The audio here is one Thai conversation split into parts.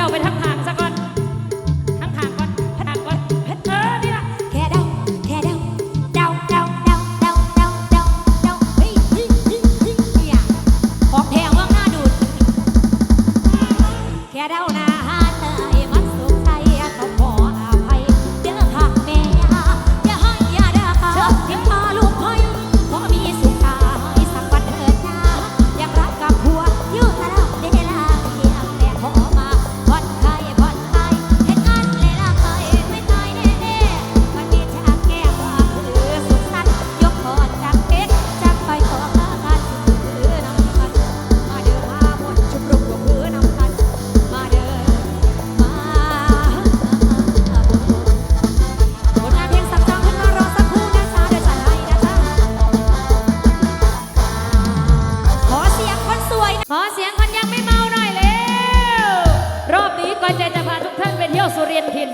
จ้าไปทำทางซะก่อน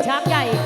ช้างใหญ่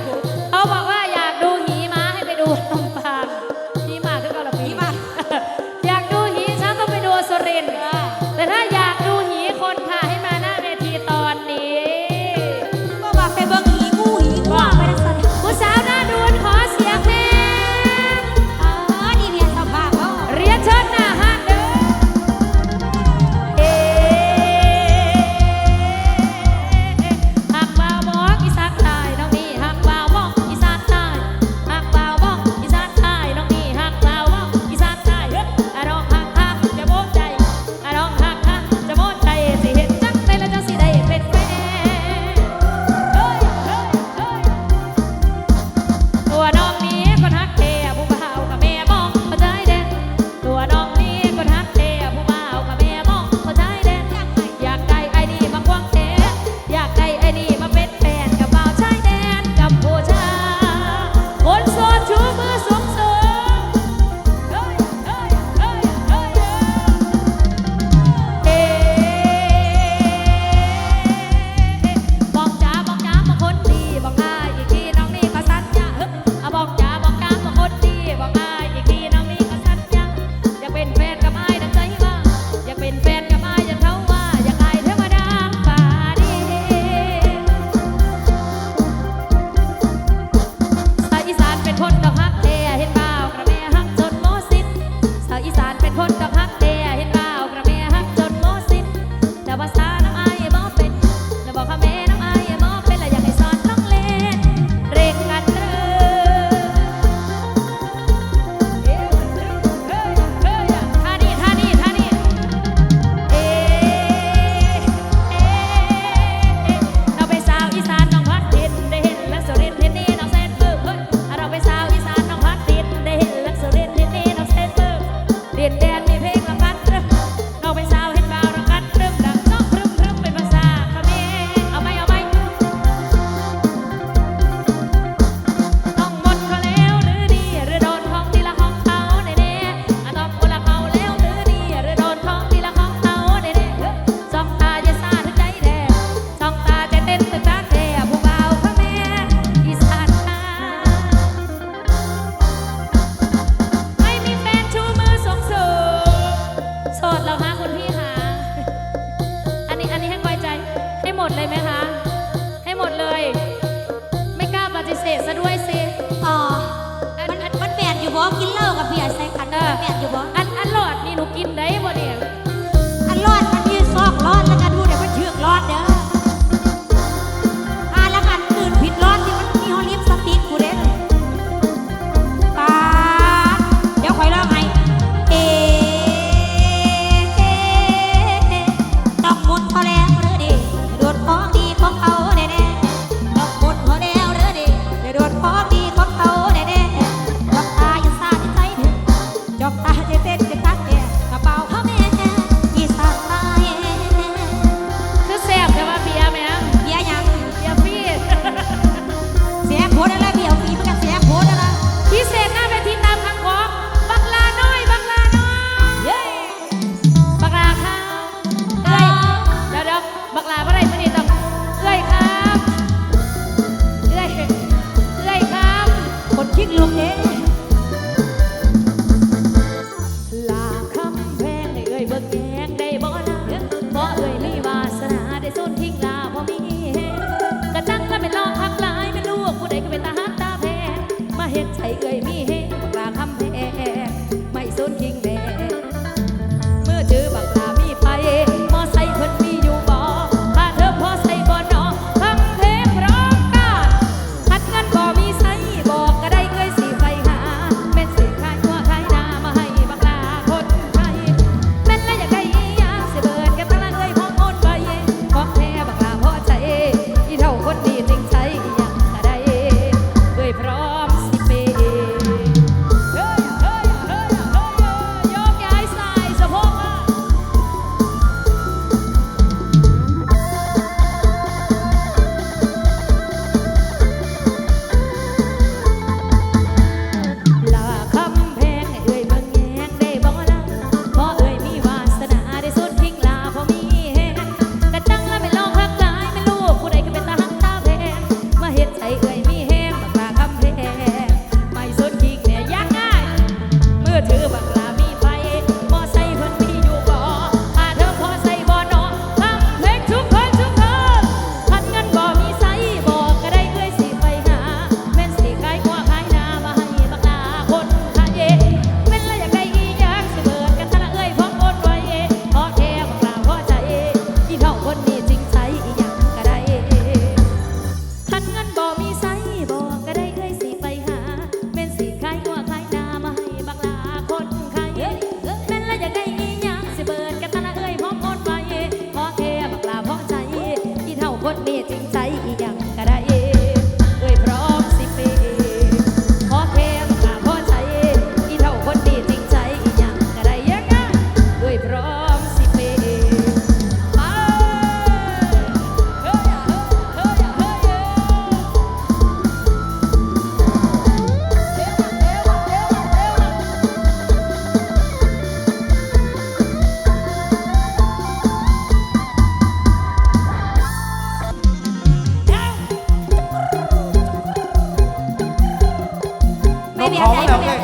นกเขาแล้วเอ้ย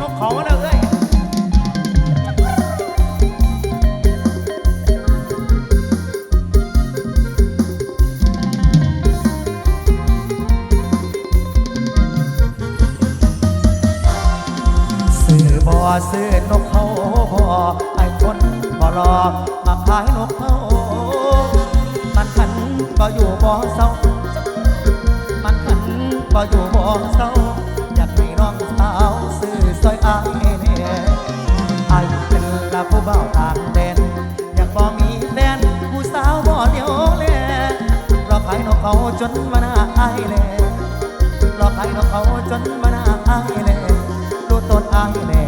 นกเขาแล้วเอ้ยซื้อบ่อสื่อนกเขาบ่อไอ้คนบ่รอมาขายนกเขามันขันก็อยู่บ่อเศร้ามันขันก็อยู่บ่อเศร้า เขาจนมาหน้าอายแลหลอกใครเราเขาจนมาหน้าอายแลรู้ตนอายแล่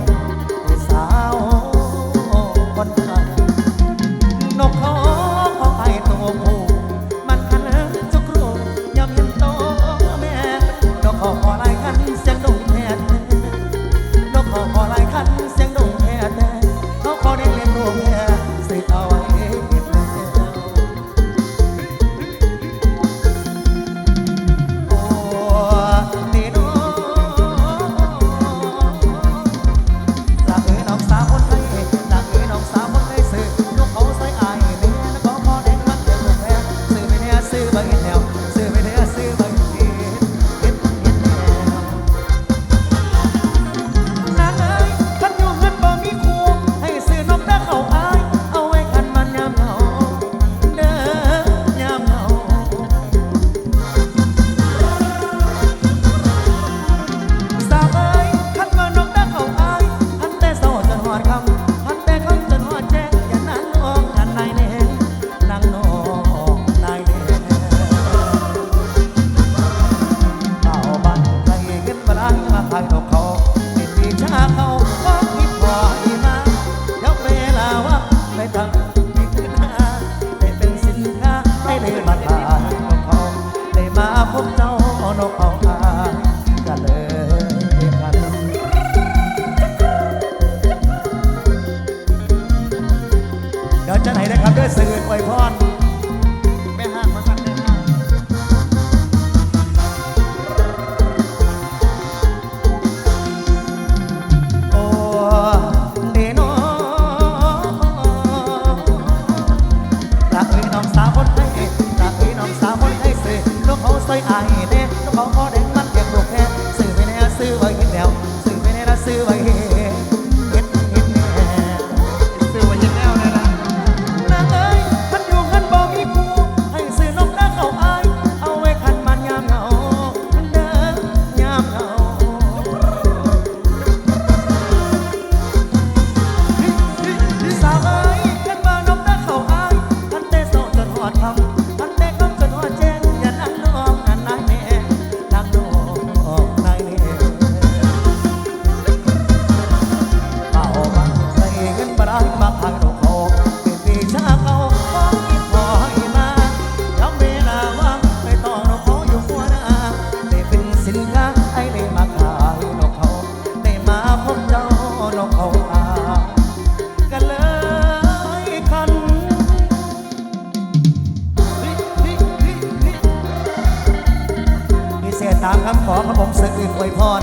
คำขอของผมเสียงอื่นอวยพร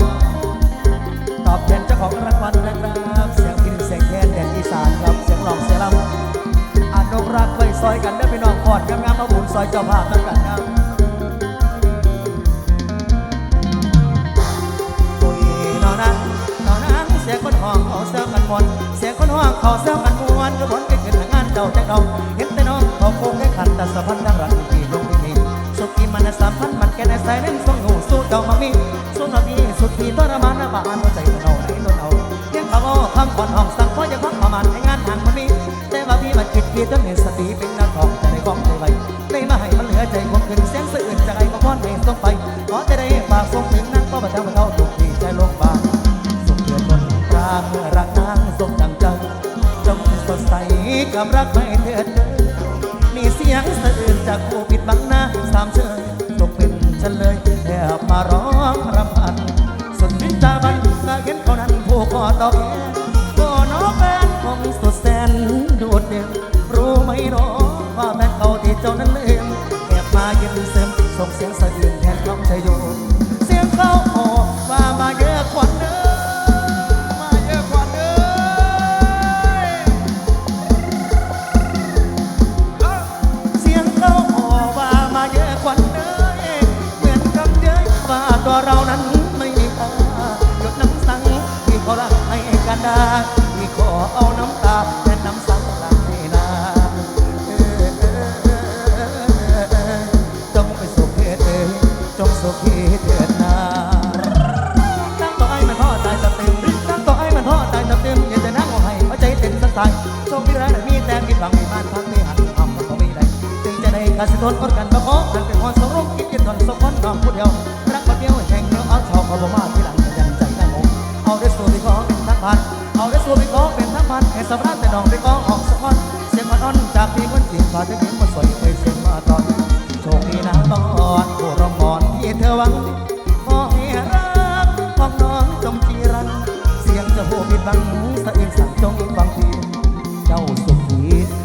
ตอบแทนเจ้าของรางวัลนะครับ เสียงพินเสียงแค่แดนอีสานครับ เสียงหลองเสียงลำอานุรักษ์ไว้ซอยกันได้ไปนองพอดงามๆมาบุญซอยเจ้าภาพตั้งกันครับปุยนอนะนอนะเสียงคนห้องขอเสียงกันมนเสียงคนห้องขอเสียงกันมวนกระบอนกระเกิดงานเจ้าแจ้งน้องเห็นแต่น้องเขาโค้งแค่ขันแต่สะพันดังรัน ที่มันสามพันมันแค่ในสายเล่นส่งหูสู้เจ้ามามีสู้นาบีสุดที่ทระมานบานหัวใจมันเอาไหนนนเอาเลี้ยงเขาคำกอนห้องสั่งพ่ออย่าพักประมาณในงานทางมันมีแต่ว่าพี่มันคิดพี่ต้องเห็สติเป็นนักของจะได้ของได้ไวได้มาให้มันเหลือใจความขึ้นเสียงสื่อจะไงก็พ้อนเองต้องไปขอจะได้ฝากส่งถึงนั่งก็บัดเจ้าบัดเจ้าถูกที่ใจลงบางส่งเดือนบนกลางรักนางส่งจังจังจงสดใสกับรักไม่เถิดินมีเสียงสะอื้นจากผู้ บมาร้องรำพันสุดลิ้นตาบันตาเห็นเขานั้นผู้คอตอกแตั้งต่อไอ้มัพ่อตายเต็มนั่งต่อไอ้มัพ่อตายเต็มอย่าจะนั่งเอาห้หัใจเต้นสั่นสายโชคดีร้ายมีแต่ผิดหวังมีบานพักมีหันทำก็ไม่ได้ถึงจะได้กสิทนอกันก็ขอหันเป็นพรสมกิจนทนสมพรนองผู้เดียวรักคนเดียวแห่งเดียวเอาชอบเอาบ่มาที่หลังก็ยังใจนั่งงเอาได้สูตรไปขอเป็นทักพันเอาได้สูตรไปขอเป็นทักพันให้สำราญแต่น้องไปขอออกสะพอนเสียงอ่อนจากพี่คนจีนฝากถึงเห็นคนสวยไปยเสียงมาตอน อนผู้รองมอนที่เธอหวังขอให้รักของนองจงจีรันเสียงจะโหปิดบังสะเองสั่งจงฟังทีเจ้าสุขี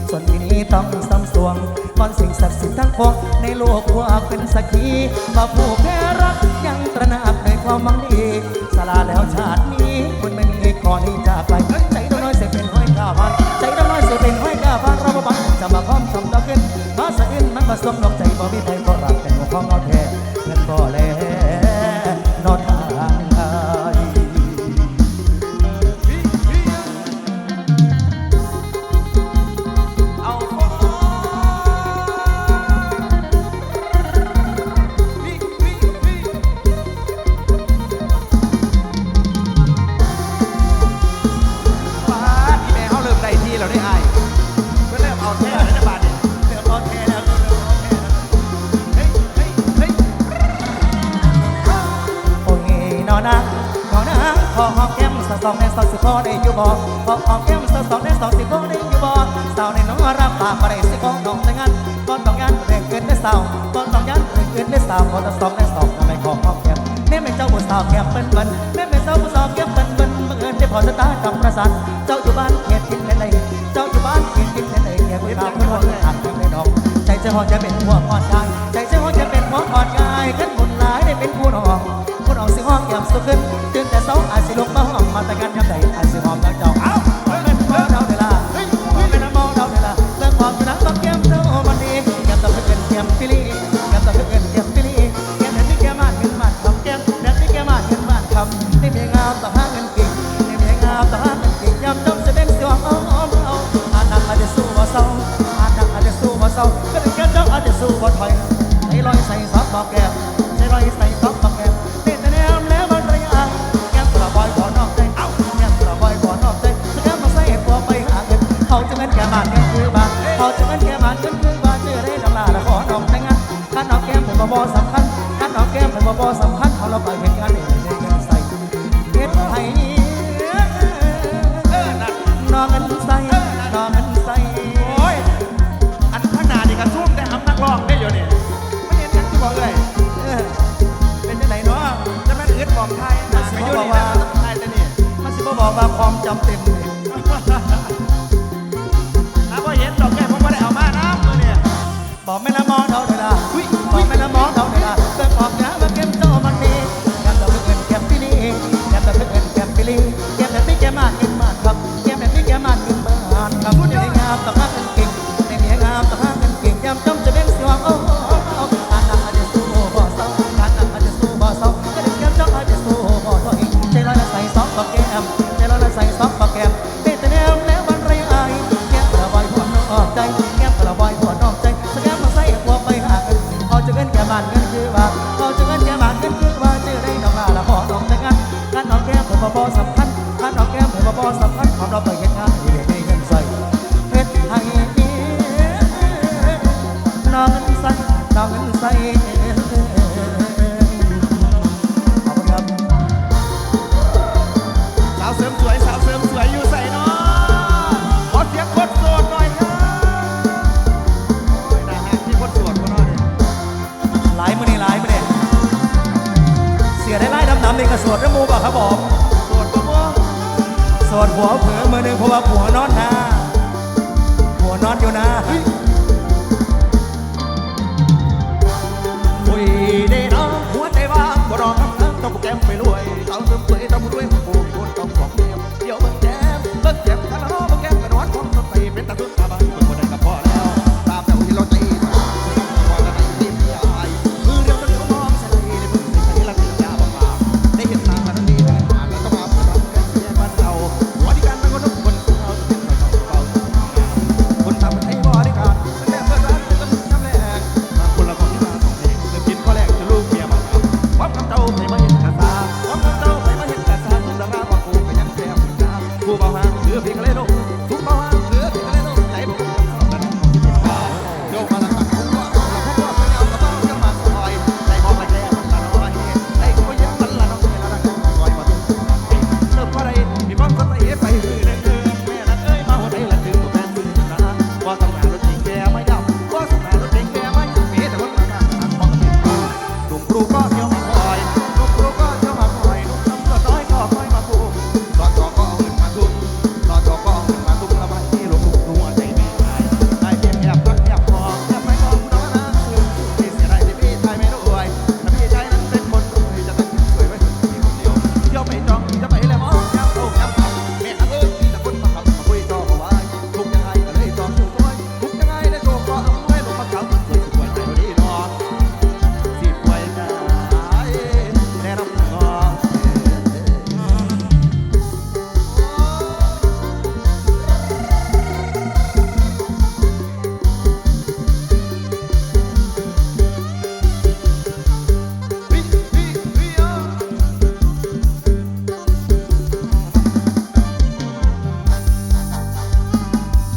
ส่วนที่นี้ต้องซ้ำสวงก่อนสิ่งศักดิ์สิทธิ์ทั้งปวงในโลกว่าเป็นสักขีมาผู้แพ้รักยังตระหนักในความมังดีสลาแล้วชาตินี้คุณไม่มีก่อนที่จะไปใจดน้อยเสียเป็นห้อยกาพันใจดน้อยเสียเป็นห้อยกาพันเราบ่บังจะมาพร้อมทำดอกขึ้นมาสะอื้นมันมาสวมดอกใจบ่มีใคร บังเอิญได้พอสตาร์กับประสานเจ้าอยู่บ้านเขตทิศไหนเจ้าอยู่บ้านเขตทิศไหนแก่ผู้สาวคนนั้นอ่านทางในดอกใจเจ้าหอจะเป็นหัวก่อน แก้มเป็นบ่สำคัญเขาเราไปเห็นกันเองในเงินใส่เฮ็ดให้เออนั่นน้องเงินใส่นองเงินใส่โอ้ยอันขนาดนี้กระชุ่มแต่อำนักร้องได้อยู่นี่ไม่เห็นยังที่บอกเลยเป็นจังไหนเนาะจะแม่นอึดบอกไทยนะไม่ยู่งนี่นะไทยแต่นี่มันสิบ่บอกว่าความจำเต็มเลย ใจแก้มกระบอย chép Pro